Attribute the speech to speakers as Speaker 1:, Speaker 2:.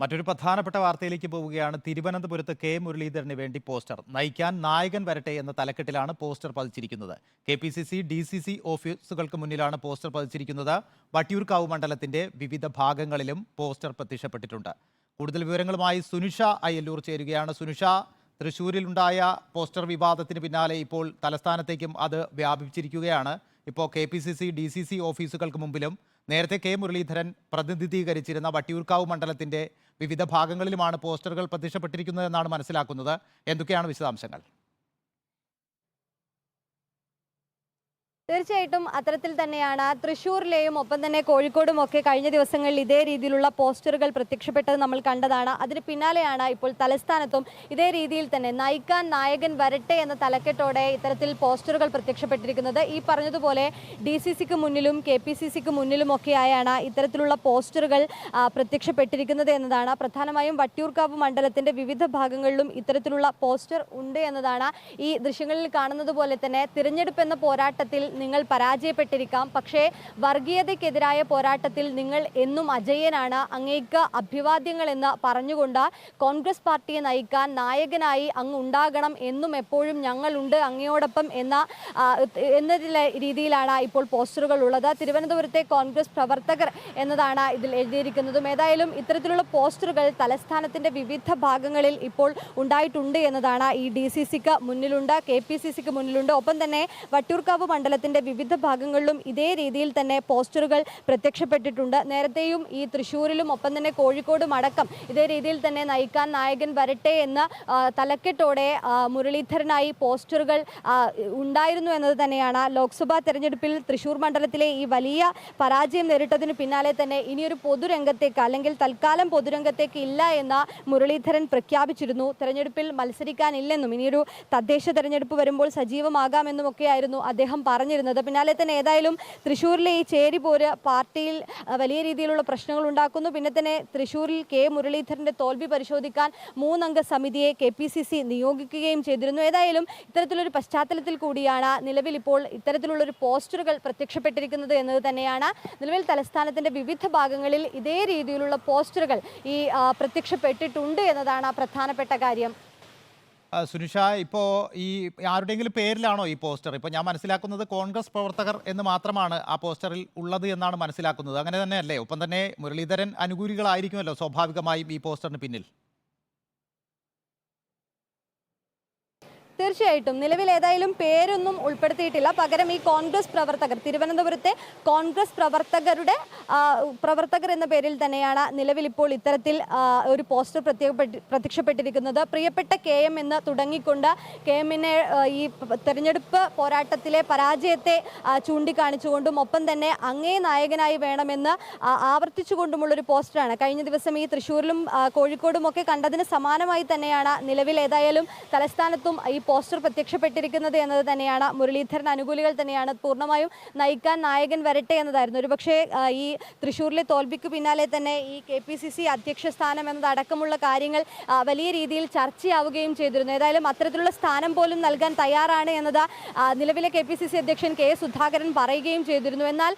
Speaker 1: മറ്റൊരു പ്രധാനപ്പെട്ട വാർത്തയിലേക്ക് പോവുകയാണ്. തിരുവനന്തപുരത്ത് കെ. മുരളീധരന് വേണ്ടി പോസ്റ്റർ. നയിക്കാൻ നായകൻ വരട്ടെ എന്ന തലക്കെട്ടിലാണ് poster പതിച്ചിരിക്കുന്നത്. K P C C D C C ഓഫീസുകൾക്ക് മുന്നിലാണ് പോസ്റ്റർ പതിച്ചിരിക്കുന്നത്. വട്ടിയൂർക്കാവ് മണ്ഡലത്തിന്റെ വിവിധ ഭാഗങ്ങളിലും പോസ്റ്റർ പ്രത്യക്ഷപ്പെട്ടിട്ടുണ്ട്. കൂടുതൽ വിവരങ്ങളുമായി സുനിഷ അയ്യല്ലൂർ ചേരുകയാണ്. സുനിഷ തൃശൂരിലുണ്ടായ പോസ്റ്റർ വിവാദത്തിന് പിന്നാലെ ഇപ്പോൾ തലസ്ഥാനത്തേക്കും അത് വ്യാപിച്ചിരിക്കുകയാണ് ഇപ്പോൾ K P C C D C C ഓഫീസുകൾക്ക് മുമ്പിലും നേരത്തെ കെ മുരളീധരൻ പ്രതിനിധീകരിച്ചിരുന്ന വട്ടിയൂർക്കാവ് മണ്ഡലത്തിന്റെ വിവിധ ഭാഗങ്ങളിലുമാണ് പോസ്റ്ററുകൾ പ്രത്യക്ഷപ്പെട്ടിരിക്കുന്നതെന്നാണ് മനസ്സിലാക്കുന്നത്. എന്തൊക്കെയാണ് വിശദാംശങ്ങൾ?
Speaker 2: തീർച്ചയായിട്ടും അത്തരത്തിൽ തന്നെയാണ് തൃശ്ശൂരിലെയും ഒപ്പം തന്നെ കോഴിക്കോടും ഒക്കെ കഴിഞ്ഞ ദിവസങ്ങളിൽ ഇതേ രീതിയിലുള്ള പോസ്റ്ററുകൾ പ്രത്യക്ഷപ്പെട്ടത് നമ്മൾ കണ്ടതാണ്. അതിന് പിന്നാലെയാണ് ഇപ്പോൾ തലസ്ഥാനത്തും ഇതേ രീതിയിൽ തന്നെ നയിക്കാൻ നായകൻ വരട്ടെ എന്ന തലക്കെട്ടോടെ ഇത്തരത്തിൽ പോസ്റ്ററുകൾ പ്രത്യക്ഷപ്പെട്ടിരിക്കുന്നത്. ഈ പറഞ്ഞതുപോലെ ഡി സി സിക്ക് മുന്നിലും കെ പി സി സിക്ക് മുന്നിലും ഒക്കെയായാണ് ഇത്തരത്തിലുള്ള പോസ്റ്ററുകൾ പ്രത്യക്ഷപ്പെട്ടിരിക്കുന്നത് എന്നതാണ്. പ്രധാനമായും വട്ടിയൂർക്കാവ് മണ്ഡലത്തിന്റെ വിവിധ ഭാഗങ്ങളിലും ഇത്തരത്തിലുള്ള പോസ്റ്റർ ഉണ്ട് എന്നതാണ് ഈ ദൃശ്യങ്ങളിൽ കാണുന്നത് പോലെ തന്നെ തിരഞ്ഞെടുപ്പ് എന്ന പോരാട്ടത്തിൽ നിങ്ങൾ പരാജയപ്പെട്ടിരിക്കാം. പക്ഷേ വർഗീയതയ്ക്കെതിരായ പോരാട്ടത്തിൽ നിങ്ങൾ എന്നും അജയ്യനാണ് അങ്ങേക്ക് അഭിവാദ്യങ്ങൾ എന്ന് പറഞ്ഞുകൊണ്ട് കോൺഗ്രസ് പാർട്ടിയെ നയിക്കാൻ നായകനായി അങ്ങ് ഉണ്ടാകണം എന്നും എപ്പോഴും ഞങ്ങളുണ്ട് അങ്ങയോടൊപ്പം എന്ന എന്ന രീതിയിലാണ് ഇപ്പോൾ പോസ്റ്ററുകൾ ഉള്ളത്. തിരുവനന്തപുരത്തെ കോൺഗ്രസ് പ്രവർത്തകർ എന്നതാണ് ഇതിൽ എഴുതിയിരിക്കുന്നതും. ഏതായാലും ഇത്തരത്തിലുള്ള പോസ്റ്ററുകൾ തലസ്ഥാനത്തിന്റെ വിവിധ ഭാഗങ്ങളിൽ ഇപ്പോൾ ഉണ്ടായിട്ടുണ്ട് എന്നതാണ് ഈ ഡി സി സിക്ക് മുന്നിലുണ്ട് കെ പി സി സിക്ക് മുന്നിലുണ്ട്. ഒപ്പം തന്നെ വട്ടിയൂർക്കാവ് മണ്ഡലത്തിന്റെ വിവിധ ഭാഗങ്ങളിലും ഇതേ രീതിയിൽ തന്നെ പോസ്റ്ററുകൾ പ്രത്യക്ഷപ്പെട്ടിട്ടുണ്ട്. നേരത്തെയും ഈ തൃശ്ശൂരിലും ഒപ്പം തന്നെ കോഴിക്കോടും അടക്കം ഇതേ രീതിയിൽ തന്നെ നയിക്കാൻ നായകൻ വരട്ടെ എന്ന തലക്കെട്ടോടെ മുരളീധരനായി പോസ്റ്ററുകൾ ഉണ്ടായിരുന്നു എന്നത് തന്നെയാണ്. ലോക്സഭാ തെരഞ്ഞെടുപ്പിൽ തൃശൂർ മണ്ഡലത്തിലെ ഈ വലിയ പരാജയം നേരിട്ടതിന് പിന്നാലെ തന്നെ ഇനിയൊരു പൊതുരംഗത്തേക്ക് അല്ലെങ്കിൽ തൽക്കാലം പൊതുരംഗത്തേക്ക് ഇല്ല എന്ന മുരളീധരൻ പ്രഖ്യാപിച്ചിരുന്നു. തെരഞ്ഞെടുപ്പിൽ മത്സരിക്കാനില്ലെന്നും ഇനിയൊരു തദ്ദേശ തെരഞ്ഞെടുപ്പ് വരുമ്പോൾ സജീവമാകാമെന്നും ഒക്കെയായിരുന്നു അദ്ദേഹം പറഞ്ഞിരുന്നത്. പിന്നാലെ തന്നെ ഏതായാലും തൃശ്ശൂരിലെ ഈ ചേരി പോര് പാർട്ടിയിൽ വലിയ രീതിയിലുള്ള പ്രശ്നങ്ങൾ ഉണ്ടാക്കുന്നു. പിന്നെ തന്നെ തൃശ്ശൂരിൽ കെ മുരളീധരന്റെ തോൽവി പരിശോധിക്കാൻ മൂന്നംഗ സമിതിയെ കെ നിയോഗിക്കുകയും ചെയ്തിരുന്നു. ഏതായാലും ഇത്തരത്തിലൊരു പശ്ചാത്തലത്തിൽ കൂടിയാണ് നിലവിൽ ഇപ്പോൾ ഇത്തരത്തിലുള്ള ഒരു പോസ്റ്ററുകൾ പ്രത്യക്ഷപ്പെട്ടിരിക്കുന്നത് എന്നത് തന്നെയാണ്. നിലവിൽ തലസ്ഥാനത്തിന്റെ വിവിധ ഭാഗങ്ങളിൽ ഇതേ രീതിയിലുള്ള പോസ്റ്ററുകൾ ഈ പ്രത്യക്ഷപ്പെട്ടിട്ടുണ്ട് എന്നതാണ് പ്രധാനപ്പെട്ട കാര്യം.
Speaker 1: സുനിഷ ഇപ്പോൾ ഈ ആരുടെയെങ്കിലും പേരിലാണോ ഈ പോസ്റ്റർ? ഇപ്പോൾ ഞാൻ മനസ്സിലാക്കുന്നത് കോൺഗ്രസ് പ്രവർത്തകർ എന്ന് മാത്രമാണ് ആ പോസ്റ്ററിൽ ഉള്ളത് എന്നാണ് മനസ്സിലാക്കുന്നത്. അങ്ങനെ തന്നെയല്ലേ? ഒപ്പം തന്നെ മുരളീധരൻ അനുകൂലികളായിരിക്കുമല്ലോ സ്വാഭാവികമായും ഈ പോസ്റ്ററിന് പിന്നിൽ.
Speaker 2: തീർച്ചയായിട്ടും. നിലവിൽ ഏതായാലും പേരൊന്നും ഉൾപ്പെടുത്തിയിട്ടില്ല. പകരം ഈ കോൺഗ്രസ് പ്രവർത്തകർ തിരുവനന്തപുരത്തെ കോൺഗ്രസ് പ്രവർത്തകരുടെ പ്രവർത്തകർ എന്ന പേരിൽ തന്നെയാണ് നിലവിൽ ഇപ്പോൾ ഇത്തരത്തിൽ ഒരു പോസ്റ്റർ പ്രത്യേകപ്പെട്ട് പ്രത്യക്ഷപ്പെട്ടിരിക്കുന്നത്. പ്രിയപ്പെട്ട കെ എം എന്ന് തുടങ്ങിക്കൊണ്ട് കെ എമ്മിനെ ഈ തെരഞ്ഞെടുപ്പ് പോരാട്ടത്തിലെ പരാജയത്തെ ചൂണ്ടിക്കാണിച്ചുകൊണ്ടും ഒപ്പം തന്നെ അങ്ങേ നായകനായി വേണമെന്ന് ആവർത്തിച്ചുകൊണ്ടുമുള്ള ആവർത്തിച്ചുകൊണ്ടുമുള്ളൊരു പോസ്റ്ററാണ്. കഴിഞ്ഞ ദിവസം ഈ തൃശ്ശൂരിലും കോഴിക്കോടും ഒക്കെ കണ്ടതിന് സമാനമായി തന്നെയാണ് നിലവിൽ ഏതായാലും തലസ്ഥാനത്തും ഈ പോസ്റ്റർ പ്രത്യക്ഷപ്പെട്ടിരിക്കുന്നത് എന്നത് തന്നെയാണ്. മുരളീധരൻ അനുകൂലികൾ തന്നെയാണ്. പൂർണമായും നയിക്കാൻ നായകൻ വരട്ടെ എന്നതായിരുന്നു. ഒരുപക്ഷേ ഈ തൃശ്ശൂരിലെ തോൽവിക്ക് പിന്നാലെ തന്നെ ഈ കെ പി സി സി അധ്യക്ഷ സ്ഥാനം എന്നതടക്കമുള്ള കാര്യങ്ങൾ വലിയ രീതിയിൽ ചർച്ചയാവുകയും ചെയ്തിരുന്നു. ഏതായാലും അത്തരത്തിലുള്ള സ്ഥാനം പോലും നൽകാൻ തയ്യാറാണ് എന്നത് നിലവിലെ കെ പി സി സി അധ്യക്ഷൻ കെ സുധാകരൻ പറയുകയും ചെയ്തിരുന്നു. എന്നാൽ